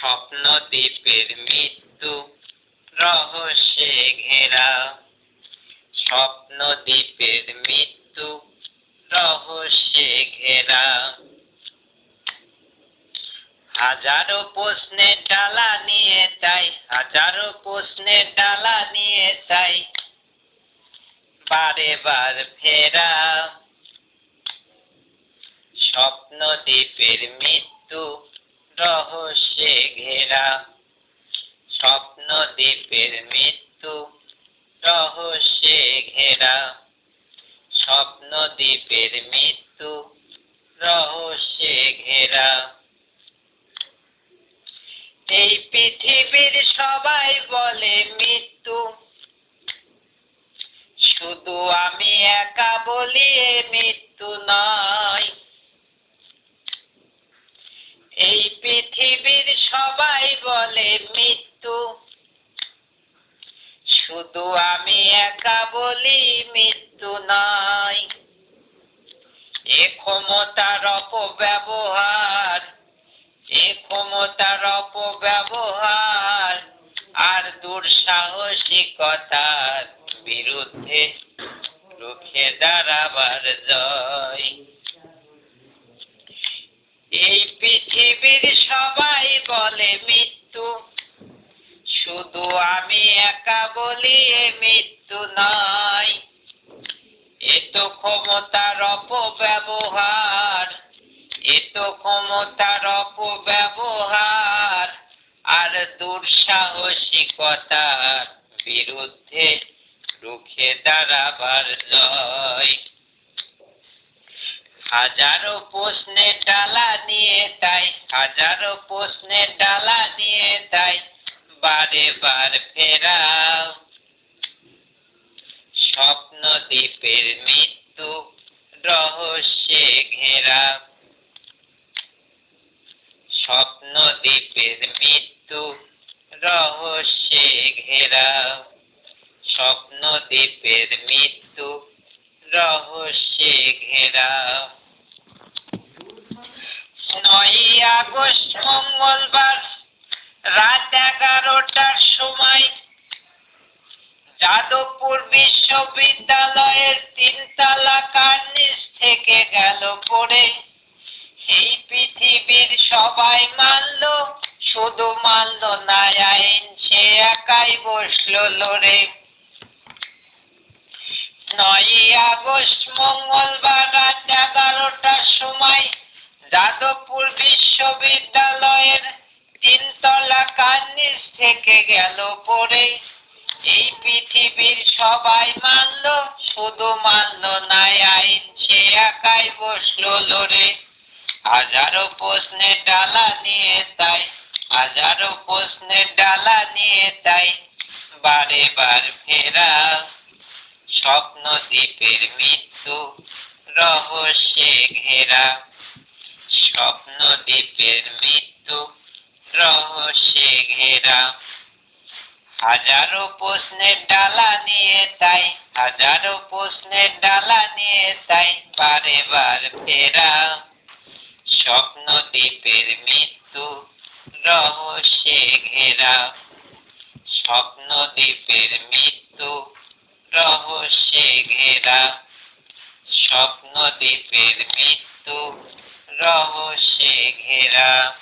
স্বপ্ন দ্বীপের মৃত্যু রহস্যে ঘেরা। স্বপ্ন দ্বীপের মৃত্যু রহস্যে ঘেরা। হাজারো প্রশ্নের ডালা নিয়ে তাই হাজারো প্রশ্নের ডালা নিয়ে তাই বারে বার ফেরা। স্বপ্ন দ্বীপের মৃত্যু রহস্যে ঘেরা। স্বপ্ন দ্বীপের মৃত্যু রহস্যে ঘেরা। স্বপ্ন দ্বীপের মৃত্যু রহস্যে ঘেরা। এই পৃথিবীর সবাই বলে মৃত্যু। শুধু আমি একা বলি মৃত্যু নয় এই পৃথিবীর সবাই বলে মৃত্যু। শুধু আমি একা বলি মৃত্যু নয়। এ ক্ষমতার অপব্যবহার, এ ক্ষমতার অপব্যবহার, আর দুঃসাহসিকতার বিরুদ্ধে রুখে দাঁড়াবার জয় এই পৃথিবীর বলে মৃত্যু। শুধু আমি একা বলি এ মৃত্যু নয়। এ তো ক্ষমতার অপব্যবহার। এ তো ক্ষমতার অপব্যবহার। আর দুঃসাহসিকতার বিরুদ্ধে রুখে দাঁড়াবার জয় হাজারো প্রশ্নের ডালা নিয়ে তাই, হাজারো প্রশ্নের ডালা নিয়ে তাই, বারে বার ফেরা স্বপ্ন দ্বীপের মৃত্যু, রহস্যে ঘেরা স্বপ্ন দ্বীপের মৃত্যু, রহস্যে ঘেরা স্বপ্ন দ্বীপের মৃত্যু, রহস্যে ঘেরা নয়ই আগস্ট মঙ্গলবার রাত এগারোটার সময় যাদবপুর বিশ্ববিদ্যালয়ের তিনতলা কার্নিস থেকে গেল পড়ে। এই পৃথিবীর সবাই মানল, শুধু মানল না, আইন সে একাই বসল লড়ে। নয়ই আগস্ট মঙ্গলবার রাত এগারোটার সময় যাদবপুর বিশ্ববিদ্যালয়ের তিনতলা কার্নিস থেকে গেল পড়ে। এই পৃথিবীর সবাই মানল, শুধু মানল না আইন সে একাই বসল লড়ে। হাজারো প্রশ্নের ডালা নিয়ে তাই, হাজারো প্রশ্নের ডালা নিয়ে তাই, বারে বার ফেরা। স্বপ্ন দ্বীপের মৃত্যু, রহস্যে ঘেরা স্বপ্ন দ্বীপের মৃত্যু রহস্যে ঘেরা হাজারো প্রশ্নের ডালা নিয়ে তাই, হাজারো প্রশ্নের ডালা নিয়ে তাই, বারে বার ফেরা। স্বপ্ন দ্বীপের মৃত্যু রহস্যে ঘেরা। স্বপ্ন দ্বীপের মৃত্যু রহস্যে ঘেরা। স্বপ্ন দ্বীপের মৃত্যু রহস্যে ঘেরা।